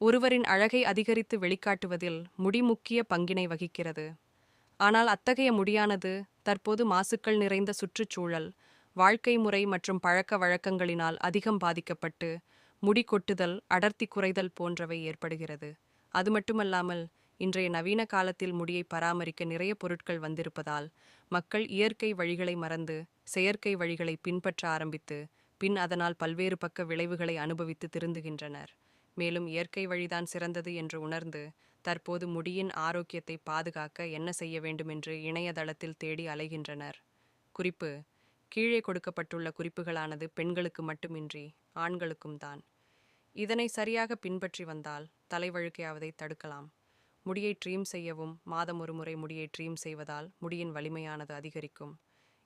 ஒருவரின் அழகை அதிகரித்து வெளிக்காட்டுவதில் முடி முக்கிய பங்கினை வகிக்கிறது. ஆனால் அத்தகைய முடியானது தற்போது மாசுக்கள் நிறைந்த சுற்றுச்சூழல் வாழ்க்கை முறை மற்றும் பழக்க வழக்கங்களினால் அதிகம் பாதிக்கப்பட்டு முடி கொட்டுதல் அடர்த்தி குறைதல் போன்றவை ஏற்படுகிறது. அது மட்டுமல்லாமல் இன்றைய நவீன காலத்தில் முடியை பராமரிக்க நிறைய பொருட்கள் வந்திருப்பதால் மக்கள் இயற்கை வழிகளை மறந்து செயற்கை வழிகளை பின்பற்ற ஆரம்பித்து பின் அதனால் பல்வேறு பக்க விளைவுகளை அனுபவித்து திருந்துகின்றனர். மேலும் இயற்கை வழிதான் சிறந்தது என்று உணர்ந்து தற்போது முடியின் ஆரோக்கியத்தை பாதுகாக்க என்ன செய்ய வேண்டுமென்று இணையதளத்தில் தேடி அலைகின்றனர். குறிப்பு கீழே கொடுக்கப்பட்டுள்ள குறிப்புகளானது பெண்களுக்கு மட்டுமின்றி ஆண்களுக்கும் தான். இதனை சரியாக பின்பற்றி வந்தால் தலைவழுக்கையாவதை தடுக்கலாம். முடியை ட்ரீம் செய்யவும் மாதம் ஒரு முறை முடியை ட்ரீம் செய்வதால் முடியின் வலிமையானது அதிகரிக்கும்.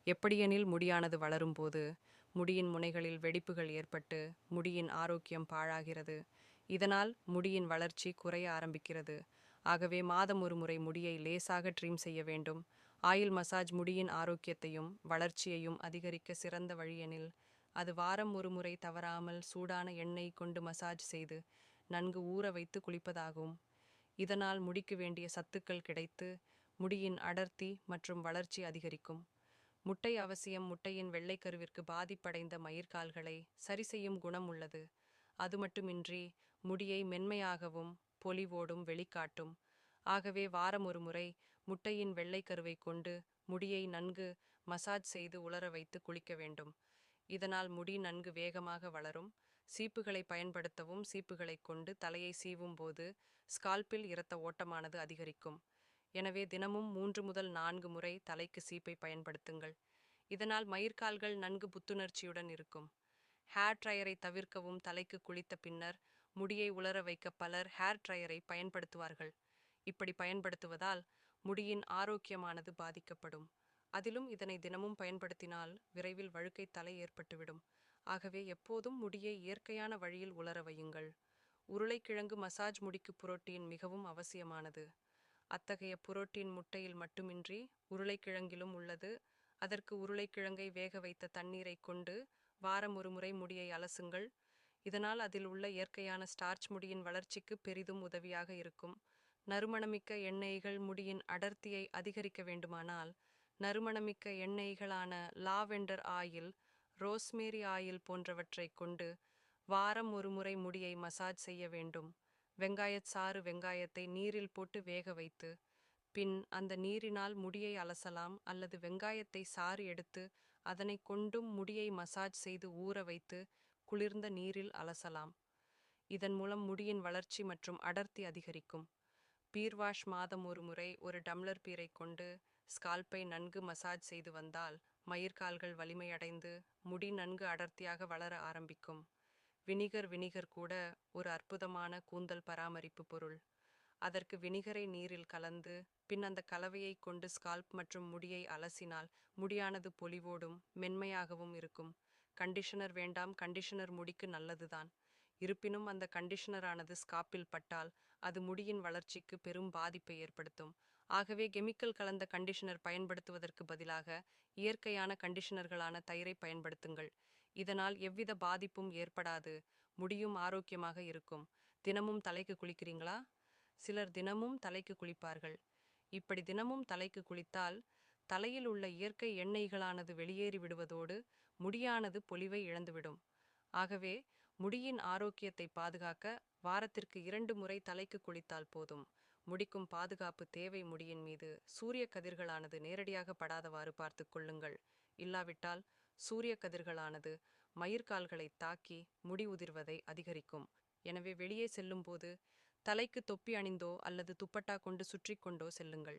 எப்படியெனில் முடியானது வளரும்போது முடியின் முனைகளில் வெடிப்புகள் ஏற்பட்டு முடியின் ஆரோக்கியம் பாழாகிறது இதனால் முடியின் வளர்ச்சி குறைய ஆரம்பிக்கிறது. ஆகவே மாதம் ஒரு முறை முடியை லேசாக ட்ரீம் செய்ய வேண்டும். ஆயில் மசாஜ் முடியின் ஆரோக்கியத்தையும் வளர்ச்சியையும் அதிகரிக்க சிறந்த வழியெனில் அது வாரம் ஒரு முறை தவறாமல் சூடான எண்ணெய் கொண்டு மசாஜ் செய்து நன்கு ஊற வைத்து குளிப்பதாகும். இதனால் முடிக்கு வேண்டிய சத்துக்கள் கிடைத்து முடியின் அடர்த்தி மற்றும் வளர்ச்சி அதிகரிக்கும். முட்டை அவசியம் முட்டையின் வெள்ளைக்கருவிற்கு பாதிப்படைந்த மயிர்கால்களை சரி செய்யும் குணம் உள்ளது. அது மட்டுமின்றி முடியை மென்மையாகவும் பொலிவோடும் வெளிக்காட்டும். ஆகவே வாரம் ஒரு முறை முட்டையின் வெள்ளைக்கருவை கொண்டு முடியை நன்கு மசாஜ் செய்து உலர வைத்து குளிக்க வேண்டும். இதனால் முடி நன்கு வேகமாக வளரும். சீப்புகளை பயன்படுத்தவும் சீப்புகளை கொண்டு தலையை சீவும் போது ஸ்கால்பில் இரத்த ஓட்டமானது அதிகரிக்கும். எனவே தினமும் மூன்று முதல் நான்கு முறை தலைக்கு சீப்பை பயன்படுத்துங்கள். இதனால் மயிர்கால்கள் நன்கு புத்துணர்ச்சியுடன் இருக்கும். ஹேர் ட்ரையரை தவிர்க்கவும் தலைக்கு குளித்த பின்னர் முடியை உலர வைக்க பலர் ஹேர் ட்ரையரை பயன்படுத்துவார்கள். இப்படி பயன்படுத்துவதால் முடியின் ஆரோக்கியமானது பாதிக்கப்படும். அதிலும் இதனை தினமும் பயன்படுத்தினால் விரைவில் வழுக்கை தலை ஏற்பட்டுவிடும். ஆகவே எப்போதும் முடியை இயற்கையான வழியில் உலர வையுங்கள். உருளைக்கிழங்கு மசாஜ் முடிக்கு புரோட்டீன் மிகவும் அவசியமானது. அத்தகைய புரோட்டீன் முட்டையில் மட்டுமின்றி உருளைக்கிழங்கிலும் உள்ளது. அதற்கு உருளைக்கிழங்கை வேக வைத்த தண்ணீரை கொண்டு வாரம் ஒரு முறை முடியை அலசுங்கள். இதனால் அதில் உள்ள இயற்கையான ஸ்டார்ச் முடியின் வளர்ச்சிக்கு பெரிதும் உதவியாக இருக்கும். நறுமணமிக்க எண்ணெய்கள் முடியின் அடர்த்தியை அதிகரிக்க வேண்டுமானால் நறுமணமிக்க எண்ணெய்களான லாவெண்டர் ஆயில் ரோஸ்மேரி ஆயில் போன்றவற்றை கொண்டு வாரம் ஒரு முறை முடியை மசாஜ் செய்ய வேண்டும். வெங்காயச் சாறு வெங்காயத்தை நீரில் போட்டு வேக வைத்து பின் அந்த நீரினால் முடியை அலசலாம் அல்லது வெங்காயத்தை சாறு எடுத்து அதனை கொண்டும் முடியை மசாஜ் செய்து ஊற வைத்து குளிர்ந்த நீரில் அலசலாம். இதன் மூலம் முடியின் வளர்ச்சி மற்றும் அடர்த்தி அதிகரிக்கும். பீர் வாஷ் மாதம் ஒரு முறை ஒரு டம்ளர் பீரை கொண்டு ஸ்கால்பை நன்கு மசாஜ் செய்து வந்தால் மயிர்கால்கள் வலிமையடைந்து முடி நன்கு அடர்த்தியாக வளர ஆரம்பிக்கும். வினிகர் வினிகர் கூட ஒரு அற்புதமான கூந்தல் பராமரிப்பு பொருள். அதற்கு வினிகரை நீரில் கலந்து பின் அந்த கலவையை கொண்டு ஸ்கால்ப் மற்றும் முடியை அலசினால் முடியானது பொலிவோடும் மென்மையாகவும் இருக்கும். கண்டிஷனர் வேண்டாம் கண்டிஷனர் முடிக்கு நல்லதுதான். இருப்பினும் அந்த கண்டிஷனரானது ஸ்காப்பில் பட்டால் அது முடியின் வளர்ச்சிக்கு பெரும் பாதிப்பை ஏற்படுத்தும். ஆகவே கெமிக்கல் கலந்த கண்டிஷனர் பயன்படுத்துவதற்கு பதிலாக இயற்கையான கண்டிஷனர்களான தயிரை பயன்படுத்துங்கள். இதனால் எவ்வித பாதிப்பும் ஏற்படாது. முடியும் ஆரோக்கியமாக இருக்கும். தினமும் தலைக்கு குளிக்கிறீங்களா? சிலர் தினமும் தலைக்கு குளிப்பார்கள். இப்படி தினமும் தலைக்கு குளித்தால் தலையில் உள்ள இயற்கை எண்ணெய்களானது வெளியேறி விடுவதோடு முடியானது பொலிவை இழந்துவிடும். ஆகவே முடியின் ஆரோக்கியத்தை பாதுகாக்க வாரத்திற்கு இரண்டு முறை தலைக்கு குளித்தால் போதும். முடிக்கும் பாதுகாப்பு தேவை முடியின் மீது. சூரிய கதிர்களானது நேரடியாக படாதவாறு பார்த்து கொள்ளுங்கள். இல்லாவிட்டால் சூரிய கதிர்களானது மயிர்கால்களை தாக்கி முடி உதிர்வதை அதிகரிக்கும். எனவே வெளியே செல்லும்போது தலைக்கு தொப்பி அணிந்தோ அல்லது துப்பட்டா கொண்டு சுற்றி கொண்டோ செல்லுங்கள்.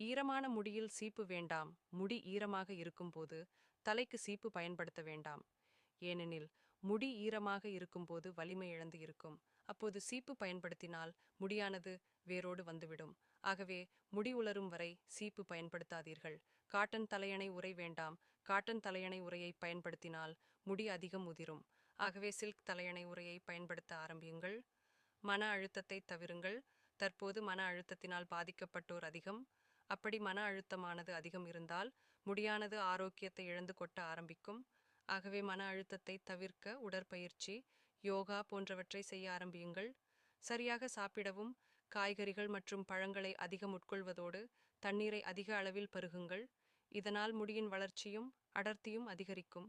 ஈரமான முடியில் சீப்பு வேண்டாம். முடி ஈரமாக இருக்கும்போது தலைக்கு சீப்பு பயன்படுத்த வேண்டாம். ஏனெனில் முடி ஈரமாக இருக்கும்போது வலிமை இழந்து இருக்கும். அப்போது சீப்பு பயன்படுத்தினால் முடியானது வேரோடு வந்துவிடும். ஆகவே முடி உலரும் வரை சீப்பு பயன்படுத்தாதீர்கள். காட்டன் தலையணை உரை வேண்டாம். காட்டன் தலையணை உரையை பயன்படுத்தினால் முடி அதிகம் உதிரும். ஆகவே சில்க் தலையணை உரையை பயன்படுத்த ஆரம்பியுங்கள். மன அழுத்தத்தை தவிருங்கள். தற்போது மன அழுத்தத்தினால் பாதிக்கப்பட்டோர் அதிகம். அப்படி மன அழுத்தமானது அதிகம் இருந்தால் முடியானது ஆரோக்கியத்தை இழந்து கொட்ட ஆரம்பிக்கும். ஆகவே மன அழுத்தத்தை தவிர்க்க உடற்பயிற்சி யோகா போன்றவற்றை செய்ய ஆரம்பியுங்கள். சரியாக சாப்பிடவும் காய்கறிகள் மற்றும் பழங்களை அதிகம் உட்கொள்வதோடு தண்ணீரை அதிக அளவில் பருகுங்கள். இதனால் முடியின் வளர்ச்சியும் அடர்த்தியும் அதிகரிக்கும்.